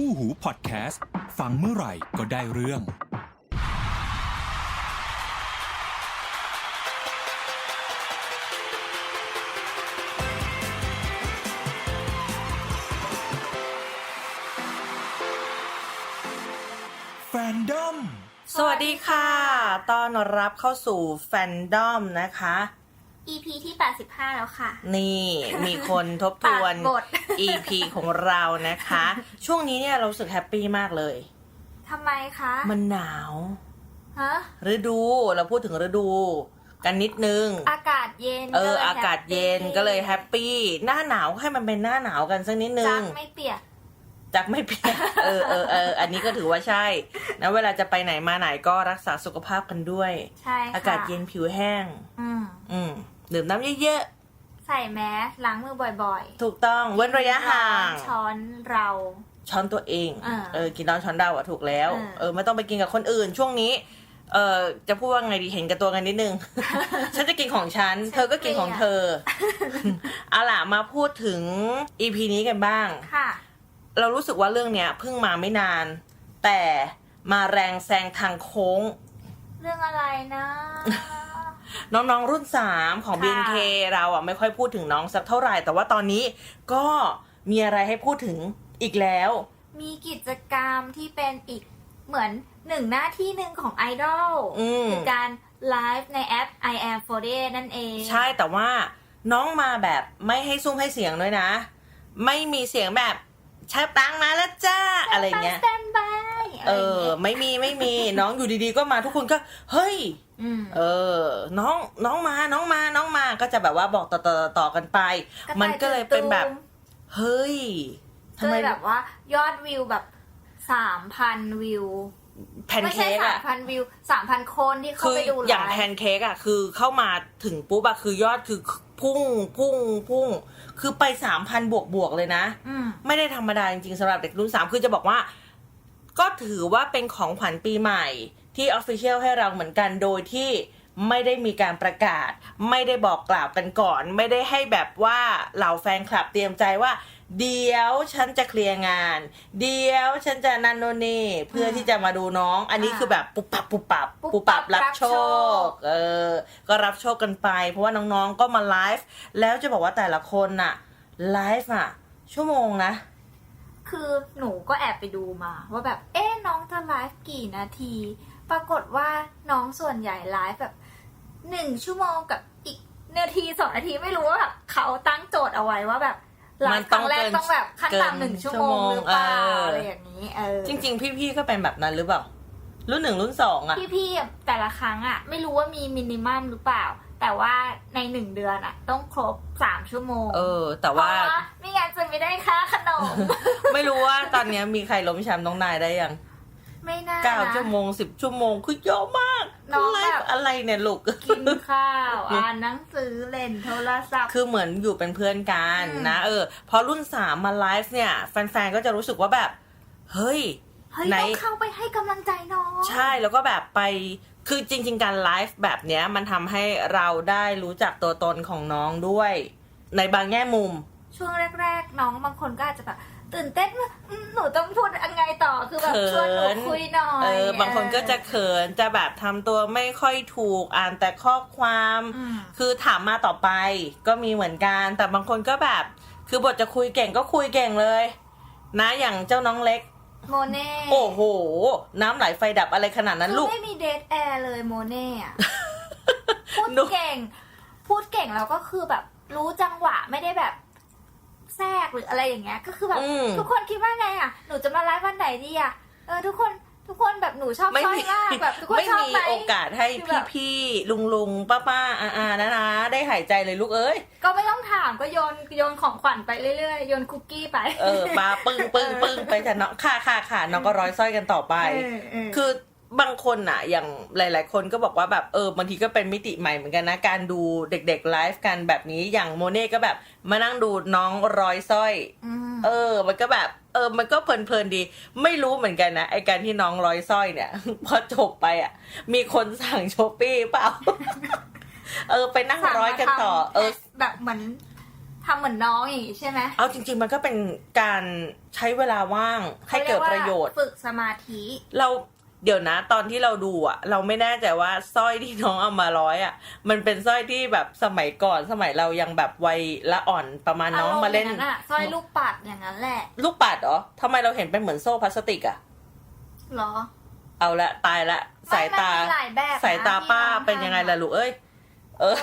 คู่หูพอดแคสต์ ฟังเมื่อไหร่ก็ได้เรื่อง แฟนดอม สวัสดีค่ะ ตอนรับเข้าสู่แฟนดอมนะคะ EP ที่ 85 แล้วค่ะ นี่มีคนทบทวนตัดบท EP ของเรานะคะ ช่วงนี้เนี่ยเรารู้สึกแฮปปี้มากเลย ทำไมคะมันหนาว ฮะฤดูเราพูดถึงฤดู กันนิดนึง อากาศเย็นเออลยอากาศเย็นแฮปปี้ก็เลยแฮปปี้หน้าหนาวให้มันเป็นหน้าหนาวกันสักนิดนึจัง งไม่เปียก จักไม่เพียเออเออเออ อันนี้ก็ถือว่าใช่ นะเวลาจะไปไหนมาไหนก็รักษาสุขภาพกันด้วย ใช่ค่ะอากาศเย็นผิวแห้ง อืม อืม ดื่มน้ำเยอะใส่แมสล้างมือบ่อยๆ ถูกต้องเว้นระยะห่าง ช้อนเรา ช้อนตัวเองอ่าเออกินน้ำช้อนเดาอะถูกแล้วอ่าเออไม่ต้องไปกินกับคนอื่นช่วงนี้ เออจะพูดว่าไงดีเห็นกับตัวกันนิดนึง ฉันจะกินของฉัน เธอก็กินของเธอเอาล่ะมาพูดถึง EP นี้กันบ้างค่ะ เรารู้สึกว่าเรื่องเนี้ยเพิ่งมาไม่นาน แต่มาแรงแซงทางโค้ง เรื่องอะไรนะ น้องๆรุ่น 3 ของ ค่ะ BNK เราอะไม่ค่อยพูดถึงน้องสักเท่าไหร่ แต่ว่าตอนนี้ก็มีอะไรให้พูดถึงอีกแล้ว มีกิจกรรมที่เป็นอีกเหมือนหนึ่งหน้าที่หนึ่งของไอดอลอืม คือการไลฟ์ในแอป I am 48นั่นเอง ใช่แต่ว่าน้องมาแบบไม่ให้ซุ้มให้เสียงด้วยนะ ไม่มีเสียงแบบ ชาตังมาแล้วจ้าอะไรเงี้ย สแตนบายเออ ไม่มีไม่มีน้องอยู่ดีๆก็มาทุกคนก็ เฮ้ยอืมเออ น้องน้องมาน้องมาน้องมาก็จะแบบว่าบอกต่อต่อต่อต่อกันไประต่ายมันก็เลยเป็นแบบตูมเฮ้ยทำก็ไมเลยแบบว่า ยอดวิวแบบสามพันวิวแพนไม่ใช่เค้กสาอะมพันวิวสามพันคนที่เข้าคือไปดูอย่างไลแพฟ์นเค้กอะคือเข้ามาถึงปุ๊บอะคือยอดคือพุ่งพุ่งพุ่ง คือไปสามพันบวกบวกๆเลยนะ อืม ไม่ได้ธรรมดาจริงๆสำหรับเด็กรุ่นสามคือจะบอกว่า ก็ถือว่าเป็นของขวัญปีใหม่ที่ออฟฟิเชียลให้เราเหมือนกันโดยที่ไม่ได้มีการประกาศ ไม่ได้บอกกล่าวกันก่อน ไม่ได้ให้แบบว่าเหล่าแฟนคลับเตรียมใจว่า เดี๋ยวฉันจะเคลียร์งาน เดี๋ยวฉันจะนันโนนนี่เพื่อที่จะมาดูน้อง อันนี้คือแบบปุบปับปุบปับปุบปับรับโชค เออ ก็รับโชคกันไป เพราะว่าน้องๆก็มาไลฟ์แล้วจะบอกว่าแต่ละคนน่ะไลฟ์อะ ชั่วโมงนะ คือหนูก็แอบไปดูมา ว่าแบบเอ๊ะน้องจะไลฟ์กี่นาที ปรากฏว่าน้องส่วนใหญ่ไลฟ์แบบหนึ่งชั่วโมงกับอีกนาทีสองนาทีไม่รู้ว่าแบบเขาตั้งโจทย์เอาไว้ว่าแบบ ไลมันฟ์คต้อรั้งงแรกเกินต้องแบบขั้นเกินต่ำหนึ่งชั่วโมงชั่วโมงหรือเปล่าเอออ อะไรอย่างนี้เออจริง ๆ พี่ๆก็เป็นแบบนั้นหรือเปล่า รุ่นหนึ่งรุ่นสองอะพี่ๆอะแต่ละครั้งอะไม่รู้ว่ามีมินิมัมหรือเปล่า แต่ว่าในหนึ่งเดือนอะต้องครบสามชั่วโมงเออ แต่เพว่าราะว่าไม่งั้นจะไม่ได้ค่าขนม ไม่รู้ว่าตอนเนี้ยมีใครล้มแชมป์น้องนายได้ยัง ไม่น่าเก้านะชั่วโมงสิบชั่วโมงคือเยอะมากน้องไลแบบฟ์อะไรเนี่ยลูก กินข้าว อ่านหนังสือเล่นโทรศัพท์ คือเหมือนอยู่เป็นเพื่อนกันอืม นะ เออ พอรุ่นสามมาไลฟ์เนี่ย แฟนๆ ก็จะรู้สึกว่าแบบ เฮ้ย เฮ้ยไหน ต้องเข้าไปให้กำลังใจน้องใช่แล้วก็แบบไปคือจริง ๆ การไลฟ์แบบเนี้ยมันทำให้เราได้รู้จักตัวตนของน้องด้วย ในบางแง่มุม ช่วงแรก ๆ น้องบางคนก็อาจจะแบบ ตื่นเต้นว่าอืมหนูต้องพูดยังไงต่อคือแบบเขิน ชวนหนูคุยหน่อยเออบางคนก็จะเขินจะแบบทำตัวไม่ค่อยถูกอ่านแต่ข้อความ อืม คือถามมาต่อไปก็มีเหมือนกัน แต่บางคนก็แบบ คือบทจะคุยเก่งก็คุยเก่งเลย นะอย่างเจ้าน้องเล็ก โมเน่โอ้โห น้ำไหลไฟดับอะไรขนาดนั้นคือลูกไม่มีเดทแอร์เลยโมเน่อะพูดดู เก่ง พูดเก่งแล้วก็คือแบบรู้จังหวะไม่ได้แบบ แทรกหรืออะไรอย่างเงี้ย ก็คือแบบอืม ทุกคนคิดว่าไงอะ หนูจะมาไลฟ์วันไหนดีอะ เออทุกคนทุกคนแบบหนูชอบไม่สร้อยมีมากแบบทุกคนไม่ชอบมีไหม โอกาสให้คือแบบ พี่ๆลุงลุงๆป้าป้าๆอาอาๆนะนะได้หายใจเลยลูกเอ้ยก็ไม่ต้องถามก็โยนโยนของขวัญไปเรื่อยๆโยนคุกกี้ไปเออปาปึ้งปึ้งปึ้งไปแต่น้องค่ะค่ะค่ะน้องก็ร้อยสร้อยกันต่อไป เออเออ คือ บางคนอะอย่างหลาย ๆ คนก็บอกว่าแบบเออบางทีก็เป็นมิติใหม่เหมือนกันนะ การดูเด็กๆไลฟ์กันแบบนี้อย่างโมเน่ก็แบบมานั่งดูน้องร้อยสร้อย อืม เออ มันก็แบบ เออ มันก็เพลินๆดี ไม่รู้เหมือนกันนะ ไอการที่น้องร้อยสร้อยเนี่ย พอจบไปอะ มีคนสั่งโชปี้เปล่า เออ ไปนั่งร้อยกันต่อเออ แบบเหมือนททำเหมือนน้องอย่างนี้ใช่ไหมเอาจริง ๆ มันก็เป็นการใช้เวลาว่างให้เกิดประโยชน์ ขาเรีกว่าฝึกสมาธิ เรา เดี๋ยวนะ ตอนที่เราดูอะเราไม่แน่ใจว่าสร้อยที่น้องเอามาร้อยอะมันเป็นสร้อยที่แบบสมัยก่อนสมัยเรายังแบบวัยละอ่อนประมาณน้องมาเล่นอรณ์อย่งอะสร้อยลูกปัดอย่างนั้นแหละ ลูกปัดเหรอทำไมเราเห็นเป็นเหมือนโซ่พลาสติกอะเหรอ เอาละตายละสายตามันมีหลายแบบนะสายตาป้าที่น้องเป็นยังไงล่ะลูกเอ้ยเออ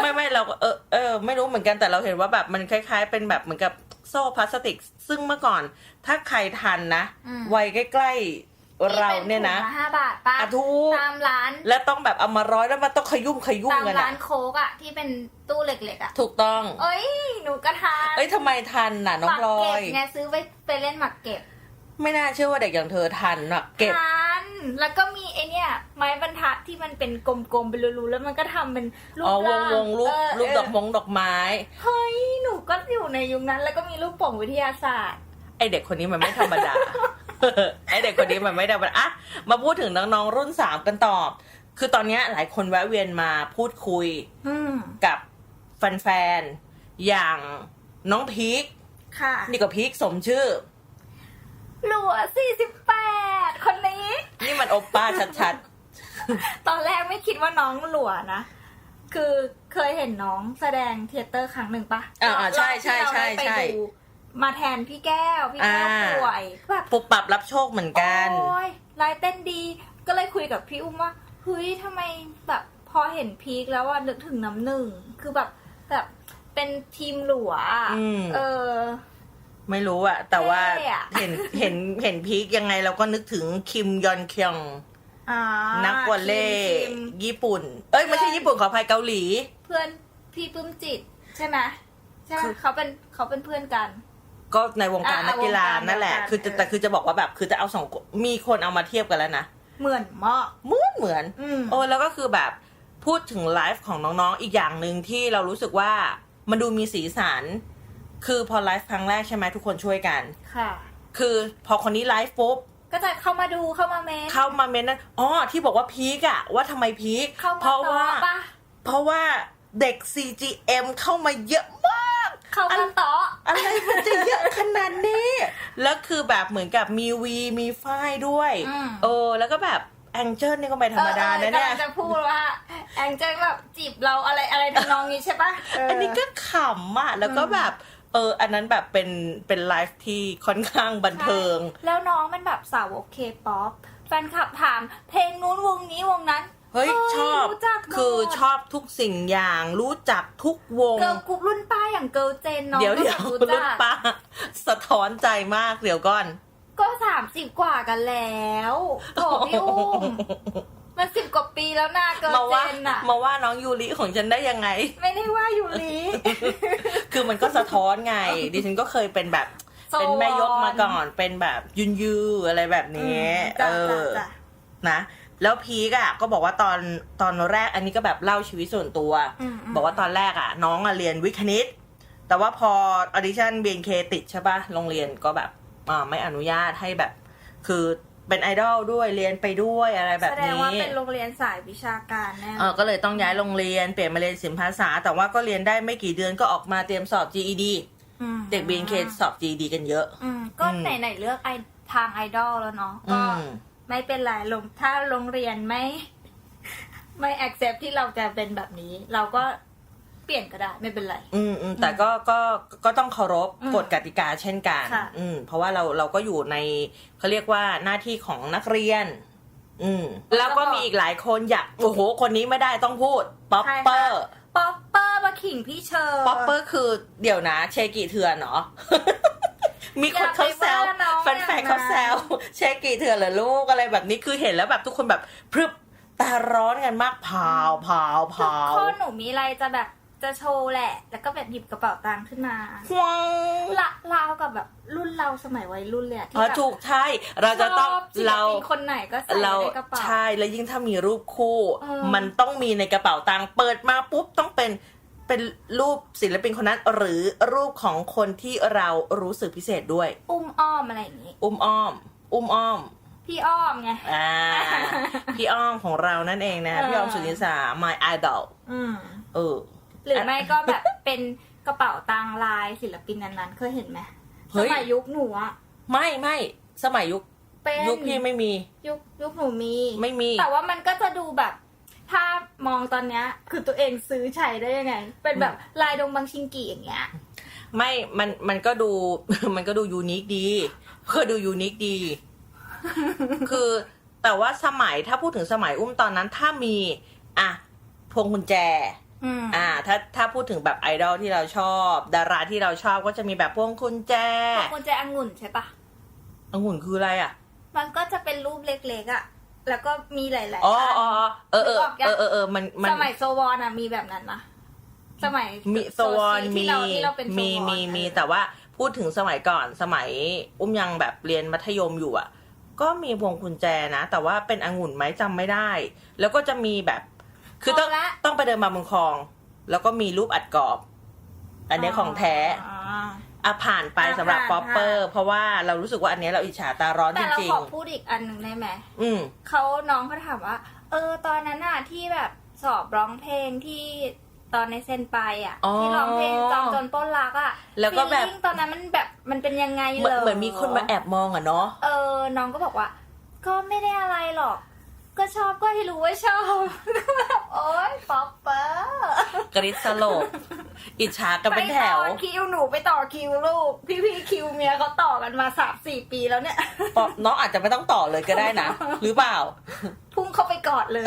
ไม่ไม่เราก็เออเออไม่รู้เหมือนกันแต่เราเห็นว่าแบบมันคล้ายๆ เป็นแบบเหมือนกับโซ่พลาสติก ซึ่งเมื่อก่อนถ้าใครทันนะอืมวัยใกล้ๆ เราเนี่ยนะที่ป็ถุงละห้าบาทป้าอะทุกตามร้าน และต้องแบบเอามาร้อยแล้วมันต้องขยุ่มขยุ่มตามกันร้าอะนโค้กอะที่เป็นตู้เหล็กๆอะถูกต้อง เอ้ยหนูก็ทานเอ้ยทำไมทันน่ะน้องหพลมัอเก็บยไงซื้อไปไปเล่นหมักเก็บ ไม่น่าเชื่อว่าเด็กอย่างเธอทันน่ะเก็บทานแล้วก็มีไอเนี่ย ไม้บรรทัดที่มันเป็นกลมๆเป็นรูๆแล้วมันก็ทำเป็นรูปอ๋อวร่างวงรูปเออรูปเออดอกมงดอกไม้เฮ้ยหนูก็อยู่ในยุคนั้น แล้วก็มีลูกโป่งวิทยาศาสตร์ไอเด็กคนนี้มันไม่ธรรมดา ไอเด็กคนนี้มันไม่ธรรมดาอะมาพูดถึงน้องๆรุ่นสามกันต่อคือตอนเนี้ยหลายคนแวะเวียนมาพูดคุยอืมกับแฟนๆอย่างน้องพีคค่ะ นี่ก็พีคสมชื่อหลัวสี่สิบแปดคนนี้ นี่มันโอปป้าชัดตอนแรกไม่คิดว่าน้องหลัวนะ คือเคยเห็นน้องแสดงเทยเตอร์ครั้งหนึ่งปะอ่าๆใช่ใช่ใช่รอบที่เราได้ใช่ไปดู มาแทนพี่แก้ว พี่แก้วอ่า ป่วยแบบๆปุบปรับรับโชคเหมือนกัน โอ้ยลายเต้นดี ก็เลยคุยกับพี่อุ้มว่าเฮ้ยทำไมแบบพอเห็นพีคแล้วว่านึกถึงน้ำหนึ่ง คือแบบแบบเป็นทีมหลัวอะอืม เออ ไม่รู้อะแต่ว่าเท่อะ เห็นเห็นเห็นพีคยังไงเราก็นึกถึงคิมยอนคยองอ่านักวอลเล่ทีมญี่ปุ่น เอ้ยไม่ใช่ญี่ปุ่นขออภัยเกาหลี เพื่อนพี่ปลื้มจิต ใช่ไหมใช่ไหมคือ เขาเป็นเขาเป็นเพื่อนกัน ก็ในวงการอะนักกีฬาอะวงการนั่นแหละเดียวกันคือจะเออ แต่คือจะบอกว่าแบบคือจะเอาสองคนมีคนเอามาเทียบกันแล้วนะเหมือนมากเหมือนเหมือน อืม โอ้แล้วก็คือแบบพูดถึงไลฟ์ของน้องๆ อีกอย่างหนึ่งที่เรารู้สึกว่ามันดูมีสีสัน คือพอไลฟ์ครั้งแรกใช่ไหมทุกคนช่วยกัน ค่ะ คือพอคนนี้ไลฟ์ปุ๊บก็จะเข้ามาดูเข้ามาเมนเข้ามาเมนต์นั้นอ๋อที่บอกว่าพีกอะว่าทำไมพีกเข้ามาเพราะว่าต่อปะเพราะว่าเด็ก CGM เข้ามาเยอะมาก เข้ามาต่อ อะไรมันจะเยอะขนาดนี้ แล้วคือแบบเหมือนกับมีวีมีฝ้ายด้วยอืม เออแล้วก็แบบแองเจิลนี่ก็ไม่ธรรมดานะเนี่ย ออออกำลังจะพูดว่าแองเจิลแบบจีบเราอะไรอะไรทำนองนี้ใช่ปะเอันนี้ก็ขำอะแล้วก็แบบเอออันนั้นแบบเป็นเป็นไลฟ์ที่ค่อนข้างบันเทิงใช่แล้วน้องมันแบบสาวกเคป๊อปแฟนคลับถามเพลงนู้นวงนี้วงนั้น เฮ้ย ชอบรู้จักหมด คือชอบทุกสิ่งอย่างรู้จักทุกวง เกิร์ลกรุ๊ปรุ่นป้าอย่างเกิร์ลเจนน้องเดี๋ยวก็เดี๋ยวแบบรู้รุ่จันกป้า สะท้อนใจมากเดี๋ยวก่อน ก็สามสิบกว่ากันแล้วโถพี่อุ้มมันสิบกว่าปีแล้วนะเกิร์ลมาเจว่านอะมาว่าน้องยูริของฉันได้ยังไง ไม่ได้ว่าอยู่ลี คือมันก็สะท้อนไง ดิฉันก็เคยเป็นแบบ โซวอนเป็นแม่ยกมาก่อนเป็นแบบยุนยูอะไรแบบนี้จ้ะเอจ้ะอจ้ะนะ แล้วพีกอะก็บอกว่าตอนตอนแรกอันนี้ก็แบบเล่าชีวิตส่วนตัวอืมอืมบอกว่าตอนแรกอะน้องอะเรียนวิทย์คณิต แต่ว่าพอออดิชั่น BNK ติดใช่ปะโรงเรียนก็แบบอ่าไม่อนุญาตให้แบบ คือเป็นไอดอลด้วยเรียนไปด้วยอะไรแบบแสดงนี้ว่าเป็นโรงเรียนสายวิชาการแน่เออก็เลยต้องย้ายโรงเรียนเปลี่ยนมาเรียนศิลปภาษา แต่ว่าก็เรียนได้ไม่กี่เดือนก็ออกมาเตรียมสอบ GED มเด็ก BNK สอบ GED กันเยอะอืมก็อืมไหนๆเลือกไอทางไอดอลแล้วเนาะอืก็ม ไม่เป็นไรลงถ้าโรงเรียนไม่ ไม่ accept ที่เราจะเป็นแบบนี้ เราก็เปลี่ยนก็ได้ไม่เป็นไร อืมอืมแต่ก็ก็ก็ต้องเคารพอืมกฎกติกาเช่นกันค่ะ อืมเพราะว่าเราเราก็อยู่ในเขาเรียกว่าหน้าที่ของนักเรียน อืมแล้วก็มีอีกหลายคนอยากโอ้โหคนนี้ไม่ได้ต้องพูดป๊อปเปอร์ป๊อปเปอร์มาขิงพี่เชอร์ป๊อปเปอร์คือเดี๋ยวนะ เชกิเถื่อนเนาะ มีคนเขาแซวอย่าไปว่าน้องแฟนๆเขาแซวเชกิเถื่อนเหรอลูกอะไรแบบนี้คือเห็นแล้วแบบทุกคนแบบพรึบตาร้อนกันมากพาวพาวทุกพาวคนหนูมีอะไรจะแบบจะโชว์แหละ แล้วก็แบบหยิบกระเป๋าตังค์ขึ้นมาฮวงละราวกับแบบรุ่นเราสมัยวัยรุ่นเลยอะที่อ๋อแบบถูกใช่ เราจะต้องชบศิลเราปินคนไหนก็ใส่เราไว้ในกระเป๋า ใช่ แล้วยิ่งถ้ามีรูปคู่เออมันต้องมีในกระเป๋าตังค์ เปิดมาปุ๊บต้องเป็น เป็นรูปศิลปินคนนั้น หรือรูปของคนที่เรารู้สึกพิเศษด้วย อุ้มอ้อมอะไรอย่างงี้ อุ้มอ้อม อุ้มอ้อม พี่อ้อมไง อ่า พี่อ้อมของเรานั่นเองนะ เออ พี่อ้อมสุนิสา my idol อืมเออ หรือไม่ก็แบบเป็นกระเป๋าตังลายศิลปินนั้นๆเคยเห็นไหมเฮ้สย มัยยุคหนูอะไม่ไม่สมัยยุคเป็นยุคพี่ไม่มี ยุคยุคหนูมี ไม่มี แต่ว่ามันก็จะดูแบบ ถ้ามองตอนเนี้ยคือตัวเองซื้อใช้ได้ยังไง เป็นแบบลายดงบางชิงกีอย่างเงี้ย ไม่ มัน มันก็ดู มันก็ดูยูนิคดีก็ดูยูนิคดี คือแต่ว่าสมัยถ้าพูดถึงสมัยอุ้มตอนนั้นถ้ามี อะ พวงกุญแจอืมอ่า ถ้า ถ้าพูดถึงแบบไอดอลที่เราชอบ ดาราที่เราชอบก็จะมีแบบพวงกุญแจ พวกกุญแจองุ่นใช่ปะองุ่นคืออะไรอะ มันก็จะเป็นรูปเล็กๆอะ แล้วก็มีหลายๆอ๋ออันอ๋ออ๋อเออเออนึกออกยังเออเออเออมันมันสมัยโซวอนอะมีแบบนั้นนะสมัยมีโซวอนที่มีเราที่เราเป็นโซวอนมีมีมีเออแต่ว่าพูดถึงสมัยก่อนสมัยอุ้มยังแบบเรียนมัธยมอยู่อะ ก็มีพวงกุญแจนะ แต่ว่าเป็นองุ่นไหมจำไม่ได้ แล้วก็จะมีแบบ คือต้องพอละต้องไปเดินมาบนคลอง แล้วก็มีรูปอัดกรอบ อันเนี้ยของแท้ อ๋ออะผ่านไปอะสำหรับผ่านป๊อปเปอร์เพราะว่าเรารู้สึกว่าอันเนี้ยเราอิจฉาตาร้อนจแต่เราริงขอพูดอีกอันหนึ่งได้ไหมๆ อืม เขาน้องเขาถามว่า เออ ตอนนั้นอะที่แบบสอบร้องเพลงที่ตอนในเซนไปอะอ๋อที่ร้องเพลงจอมจนปล้นรักอะแล้วก็แบบ feeling ตอนนั้นมันแบบมันเป็นยังไงเหมือนเลยเหมือนมีคนมาแอบมองอะเนาะ เออ น้องก็บอกว่า ก็ไม่ได้อะไรหรอก ก็ชอบก็ให้รู้ว่าชอบ โอ๊ยป๊อปเปอร์กริดสโลกอิจฉากันเป็นแถวไปต่อคิวหนูไปต่อคิวลูก พี่พี่ๆคิวเมียเขาต่อกันมาสามสี่ปีแล้วเนี่ยปอน้องอาจจะไม่ต้องต่อเลยก็ได้นะ หรือเปล่า พุ่งเข้าไปกอดเลย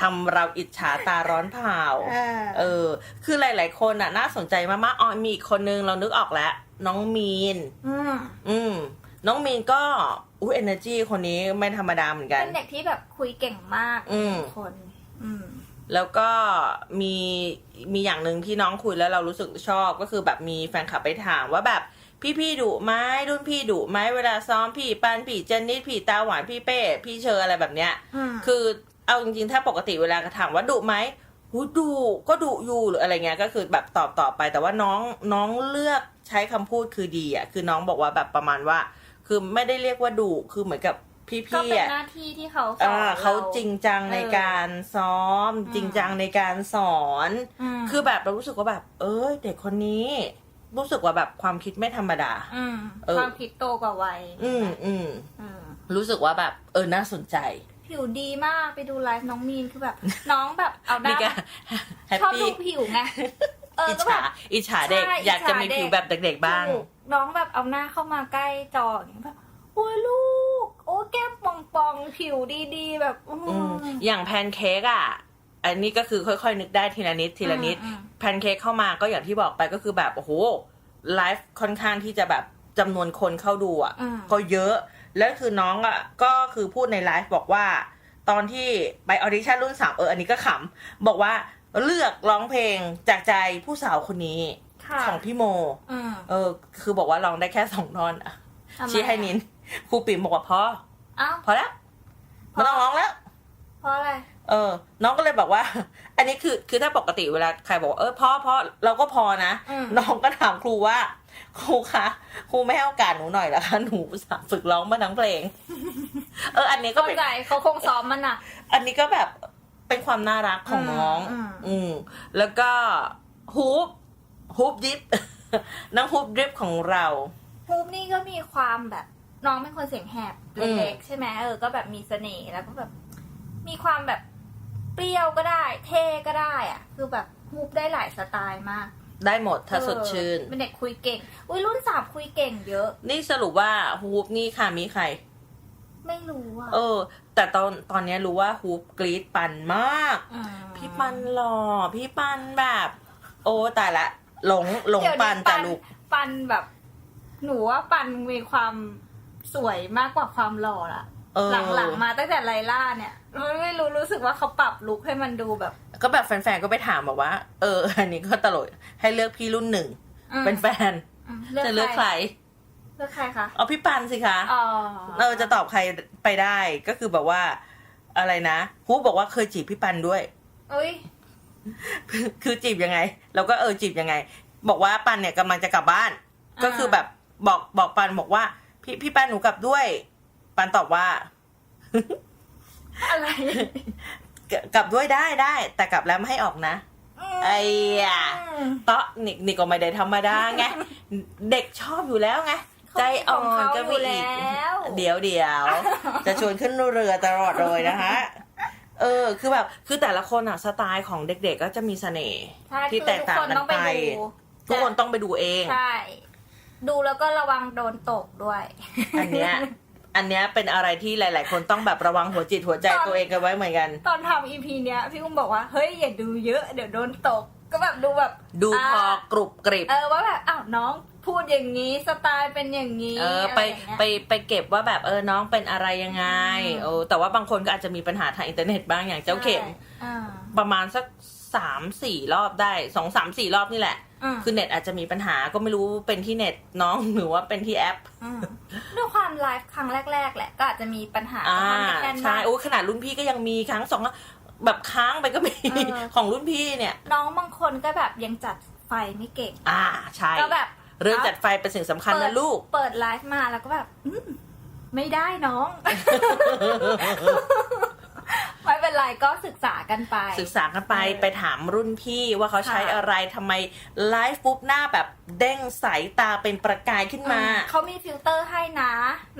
ทำเราอิจฉาตาร้อนเผาเออ เออ คือหลาย ๆ คนอะ น่าสนใจมากๆอ๋อมีอีกคนนึงเรานึกออกแล้ว น้องมีน อืม อืม น้องมีนก็อู้เอเนอร์จีคนนี้ไม่ธรรมดาเหมือนกัน เป็นเด็กที่แบบคุยเก่งมากอืม คน อืม แล้วก็มีมีอย่างหนึ่งที่น้องคุยแล้วเรารู้สึกชอบก็คือแบบมีแฟนคลับไปถามว่าแบบพี่พี่ๆดุไหมรุ่นพี่ดุไหมเวลาซ้อมพี่ปันพี่เจนนิดพี่ตาหวานพี่เป้ พี่เชอร์อะไรแบบเนี้ย อืม คือเอาจริงๆ ถ้าปกติเวลาถามว่าดุไหมหูดุก็ดุอยู่หรืออะไรเงี้ยก็คือแบบตอบตอบไป แต่ว่าน้องน้องเลือกใช้คำพูดคือดีอะคือน้องบอกว่าแบบประมาณว่า คือไม่ได้เรียกว่าดุคือเหมือนกับพี่ก็ๆเป็นอะหน้าที่ที่เขาสอนอ่าเขารจริงจังในเออการซ้อม อืม จริงจังในการสอน มคือแบบเรารู้สึกว่าแบบ เอ้ยเด็กคนนี้ รู้สึกว่าแบบความคิดไม่ธรรมดา อืมเออ ความคิดโตกว่าวัยอืมอืมอืม รู้สึกว่าแบบเออน่าสนใจผิวดีมากไปดูไลฟ์น้องมีนคือแบบ น้องแบบเอาหนี่น้าก็แฮปชอบปี้ ดูผิวไง เอออิจก็แบฉาบ อิจฉาเด็ก ใช่อยากจะมีอิจฉาเด็ก ผิวแบบเด็กๆบ้าง ถูกน้องแบบเอาหน้าเข้ามาใกล้จออย่างเงี้ยแบบโอ้ยลูก โอ้แก้มป่องๆผิวดีๆ แบบอื้อหือือ มอย่างแพนเค้กอะ อันนี้ก็คือค่อยๆ นึกได้ทีละนิดทีละนิดอืม แพนเค้กเข้ามาก็อย่างที่บอกไปก็คือแบบ โอ้โห ไลฟ์ค่อนข้างที่จะแบบจำนวนคนเข้าดูอะ อืม ก็เยอะ แล้วคือน้องอะ ก็คือพูดในไลฟ์บอกว่า ตอนที่ไปออดิชั่นรุ่นสามเอออันนี้ก็ขำ บอกว่า เลือกร้องเพลงจากใจผู้สาวคนนี้ค่ะของพี่โมอืมเออ คือบอกว่าร้องได้แค่สองท่อนอะทำไมชี้ให้นินครูปิ่มบอกว่าพอเอ้าพอแล้วไม่ต้องร้องแล้วเพราะอะไรเออ น้องก็เลยบอกว่า อันนี้คือคือถ้าปกติเวลาใครบอกว่าเออพอพอเราก็พอนะอืมน้องก็ถามครูว่า ครูคะครูไม่ให้โอกาสหนูหน่อยเหรอคะหนูอุตส่าห์ฝึกร้องมาทั้งเพลง เออ อันนี้ก็เข้าเป็นใจเขาคงซ้อมมันอะ อันนี้ก็แบบ เป็นความน่ารักของน้องอืมอืมแล้วก็ฮูปฮูปดิฟน้องฮูปดริฟของเราฮูปนี่ก็มีความแบบน้องเป็นคนเสียงแหบอืมเล็กๆใช่ไหมเออ ก็แบบมีเสน่ห์แล้วก็แบบ มีความแบบเปรี้ยวก็ได้ เท่ก็ได้อะ คือแบบฮูปได้หลายสไตล์มากได้หมดถ้าเออสดชื่น เป็นเด็กคุยเก่ง อุ้ยรุ่นสามคุยเก่งเยอะ นี่สรุปว่าฮูปนี่ค่ะมีใคร ไม่รู้อะเออ แต่ตอนตอนนี้รู้ว่าฮูปกรีดปันมากมพี่ปันหล่อพี่ปันแบบ โอ้ตายละ หลงหลงเดี๋ยวปันจ้ะลูก ปันแบบ หนูว่าปันมีความสวยมากกว่าความหล่อละเออ หลังๆมาตั้งแต่ไลล่าเนี่ยไม่รู้รู้สึกว่าเขาปรับลุคให้มันดูแบบก็แบบแฟนๆก็ไปถามบอกว่า เออ อันนี้ก็ตลกให้เลือกพี่รุ่นหนึ่ง อืมเป็นแฟน อืมจะเลือกใครเลือกใครคะเอาพี่ปันสิคะอ๋อเราจะตอบใครไปได้ก็คือแบบว่า อะไรนะฮูปบอกว่าเคยจีบพี่ปันด้วยอุ้ยคือจีบยังไง เราก็เออจีบยังไง บอกว่าปันเนี่ยกำลังจะกลับบ้านอ่าก็คือแบบบอกบอกปันบอกว่า พี่พี่ปันหนูกลับด้วย ปันตอบว่า อะไรกกลับด้วยได้ได้ แต่กลับแล้วไม่ให้ออกนะไอ้ยะเตาะนี่นี่ก็ไม่ได้ธรรมดาไง เด็กชอบอยู่แล้วไง ใจอ่อนก็มีอีกแล้วเดี๋ยวเดี๋ยวจะชวนขึ้นเรือตลอดเลยนะคะเออ คือแบบคือแต่ละคนอะสไตล์ของเด็กๆก็จะมีเสน่ห์ใช่ที่คือแตกทุกต่างคนกันต้องไปไปดูทุกคนต้องไปดูเองใช่ดูแล้วก็ระวังโดนตกด้วย อันเนี้ยอันเนี้ยเป็นอะไรที่หลาย ๆ คนต้องแบบระวังหัวจิตหัวใจตัวเองกันไว้เหมือนกัน ตอนทำอีพีเนี้ยพี่อุ้มบอกว่าเฮ้ยอย่าดูเยอะเดี๋ยวโดนตก ก็แบบดูแบบ ดูพออะกรุบกริบเออว่าแบบอ้าวน้อง พูดอย่างนี้สไตล์เป็นอย่างนี้เออไปะรอย่างเงี้ยไปไปเก็บว่าแบบเออน้องเป็นอะไรยังไงอืมเออแต่ว่าบางคนก็อาจจะมีปัญหาทางอินเทอร์เน็ตบ้างอย่างเจ้าเข็มใช่อ่าประมาณสักสามสี่รอบได้สองสามสี่รอบนี่แหละอืมคือเน็ตอาจจะมีปัญหาก็ไม่รู้เป็นที่เน็ตน้องหรือว่าเป็นที่แอปอืมด้วยความไลฟ์ครั้งแรก ๆ แหละก็อาจจะมีปัญหาอ่าจะทำให้แค่ใช่นั้นโอ้ขนาดรุ่นพี่ก็ยังมีครั้งสองแบบค้างไปก็มีเออของรุ่นพี่เนี่ย น้องบางคนก็แบบยังจัดไฟไม่เก่ง อ่าใช่ก็แบบ เรื่องจัดไฟเป็นสิ่งสำคัญนะลูก เปิดไลฟ์มาแล้วก็แบบอืมไม่ได้น้อง ไม่เป็นไรก็ศึกษากันไป ศึกษากันไปเออไปถามรุ่นพี่ว่าเขาใช้ค่ะอะไรทำไมไลฟ์ปุ๊บหน้าแบบเด้งใสตาเป็นประกายขึ้นมาอืเขามีฟิลเตอร์ให้นะ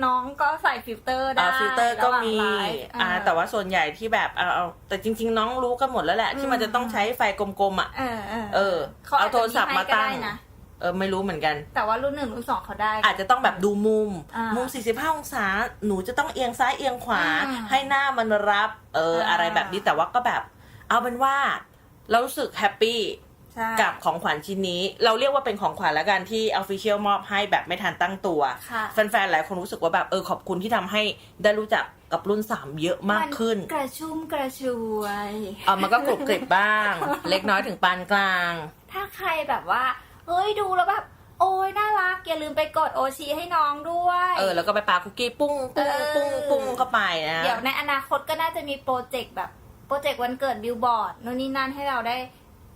น้องก็ใส่ฟิลเตอร์ได้อ่าฟิลเตอร์ก็ะหว่างมีไลฟ์อ่าแต่ว่าส่วนใหญ่ที่แบบเอาเอาแต่จริง ๆ น้องรู้กันหมดแล้วแหละ ที่มันจะต้องใช้ไฟกลมๆอะเออ เออเออเขาเอาโทรศัพท์มาตั้ง อจจะให้ก็ได้นะเออไม่รู้เหมือนกัน แต่ว่ารุ่นหนึ่งรุ่นสองเขาได้ อาจจะต้องแบบดูมุม อ่ามุมุม 45 องศา หนูจะต้องเอียงซ้ายเอียงขวา อืมให้หน้ามันรับ เอออ่าอะไรแบบนี้แต่ว่าก็แบบ เอาเป็นว่า เรารู้สึกแฮปปี้ใช่กับของขวัญชิ้นนี้ เราเรียกว่าเป็นของขวัญแล้วกันที่ Official มอบให้แบบไม่ทันตั้งตัว ค่ะแฟนๆ หลายคนรู้สึกว่าแบบเออขอบคุณที่ทำให้ได้รู้จักกับรุ่น 3 เยอะมากขึ้น กระชุ่มกระชวย เออมันก็กรุบกริบบ้าง เล็กน้อยถึงปานกลาง ถ้าใครแบบว่า เฮ้ยดูแล้วแบบโอ้ยน่ารัก อย่าลืมไปกดโอชีให้น้องด้วย เออ แล้วก็ไปปาคุกกี้ปุ้งปุ้งเออปุ้งปุ้งเข้าไปนะ เดี๋ยวในอนาคตก็น่าจะมีโปรเจกต์แบบโปรเจกต์วันเกิดบิลบอร์ดนู่นนี่นั่นให้เราได้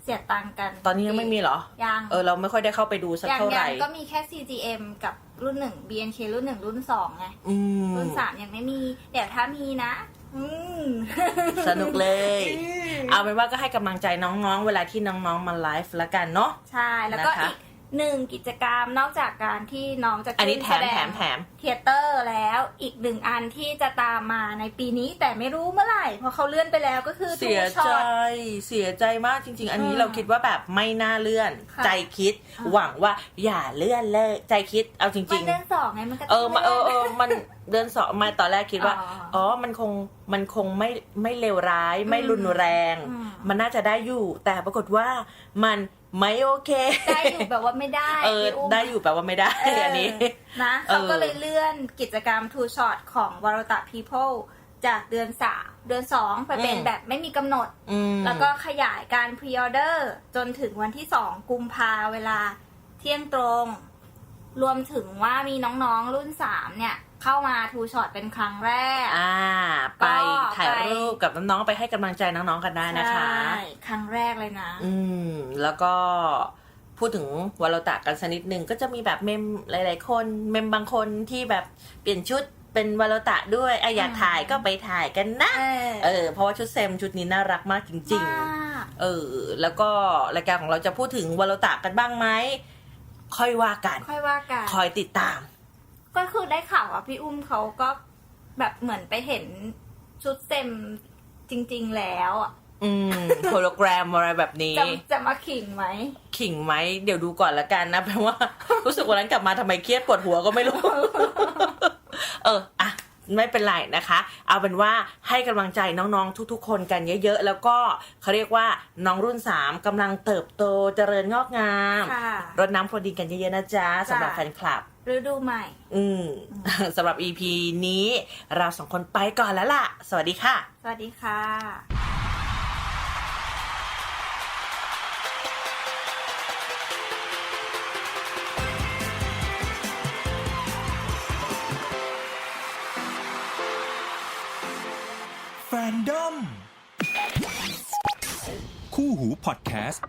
เสียตังค์กัน ตอนนี้ยังไม่มีเหรอ ยัง เออ เราไม่ค่อยได้เข้าไปดูสักยังเท่าไหยัร่งก็มีแค่ CGM กับรุ่นหนึ่ง BNK รุ่นหนึ่งรุ่นสองไงอืมรุ่นสามยังไม่มี เดี๋ยวถ้ามีนะอืม สนุกเลยอืมเอาเป็นว่าก็ให้กำลังใจน้องๆ เวลาที่น้องๆ มาไลฟ์ละกันเนาะ ใช่ แล้วก็นะคะอีกหนึ่งกิจกรรมนอกจากการที่น้องจะอันนี้ขึ้แถมสดงแถมแถมเทยเตอร์แล้วอีกหนึ่งอันที่จะตามมาในปีนี้แต่ไม่รู้เมื่อไหร่ เพราะเขาเลื่อนไปแล้วก็คือเสีย True ใจ Shot เสียใจมากจริง ๆ อันนี้อืมเราคิดว่าแบบไม่น่าเลื่อนค่ะใจคิดอ่าหวังว่าอย่าเลื่อนเลยใจคิดเอาจมัรินงเดือนสองไงมันก็ๆเออมาเออเอลื่นอมันเดือนสองมาตอนแรกคิดว่า อ๋ออ๋อมันคงมันคงไม่ไม่เลวร้าย ไม่อืมรุนแรงอืมมันน่าจะได้อยู่ แต่ปรากฏว่ามันไม่โอเค ได้อยู่แบบว่าไม่ได้ เออพี่มได้อยู่แปลว่าไม่ได้เอออันนี้นะเออเขาก็เลยเลื่อนกิจกรรม Two Shot ของ w a r o t a People จากเดือนสามเดือนสองไปเป็นอืม แบบไม่มีกำหนด อืม แล้วก็ขยายการพรีออเดอร์จนถึงวันที่สองกุมภาเวลาเที่ยงตรง รวมถึงว่ามีน้องๆรุ่นสามเนี่ย เข้ามาทูช็อตเป็นครั้งแรก อ่า ไปก็ถ่ายไปรูปกับน้องๆไปให้กำลังใจน้องๆกันได้นะคะ ใช่ ครั้งแรกเลยนะ อืม แล้วก็ พูดถึงวาโลตะกันสักนิดหนึ่งก็จะมีแบบเมมหลาย ๆ คนเมมบางคนที่แบบเปลี่ยนชุดเป็นวาโลตะด้วยอะอยากอืมถ่ายก็ไปถ่ายกันนะเออเออเพราะว่าชุดเซมชุดนี้น่ารักมากจริงมากๆเออ แล้วก็รายการของเราจะพูดถึงวาโลตะกันบ้างไหมค่อยว่ากันค่อยว่ากันคอยติดตาม ก็คือได้ข่าวว่าพี่อุ้มเขาก็แบบเหมือนไปเห็นชุดเต็มจริง ๆ แล้ว อะอืมโฮโลแกรมอะไรแบบนี้ จะจะมาขิงไหม ขิงไหม เดี๋ยวดูก่อนละกันนะแปลว่า รู้สึกวันนั้นกลับมาทำไมเครียดปวดหัวก็ไม่รู้ เอออะไม่เป็นไรนะคะ เอาเป็นว่าให้กำลังใจน้องๆ ทุกๆ คนกันเยอะๆ แล้วก็เขาเรียกว่าน้องรุ่น 3กำลังเติบโตเจริญงอกงามค่ะรดน้ำพรวนดินกันเยอะๆ นะจ๊ะสำหรับแฟนคลับฤดูใหม่ อืมสำหรับ EP นี้ เราสองคนไปก่อนแล้วล่ะ สวัสดีค่ะ สวัสดีค่ะ ดอมคู่หูพอดแคสต์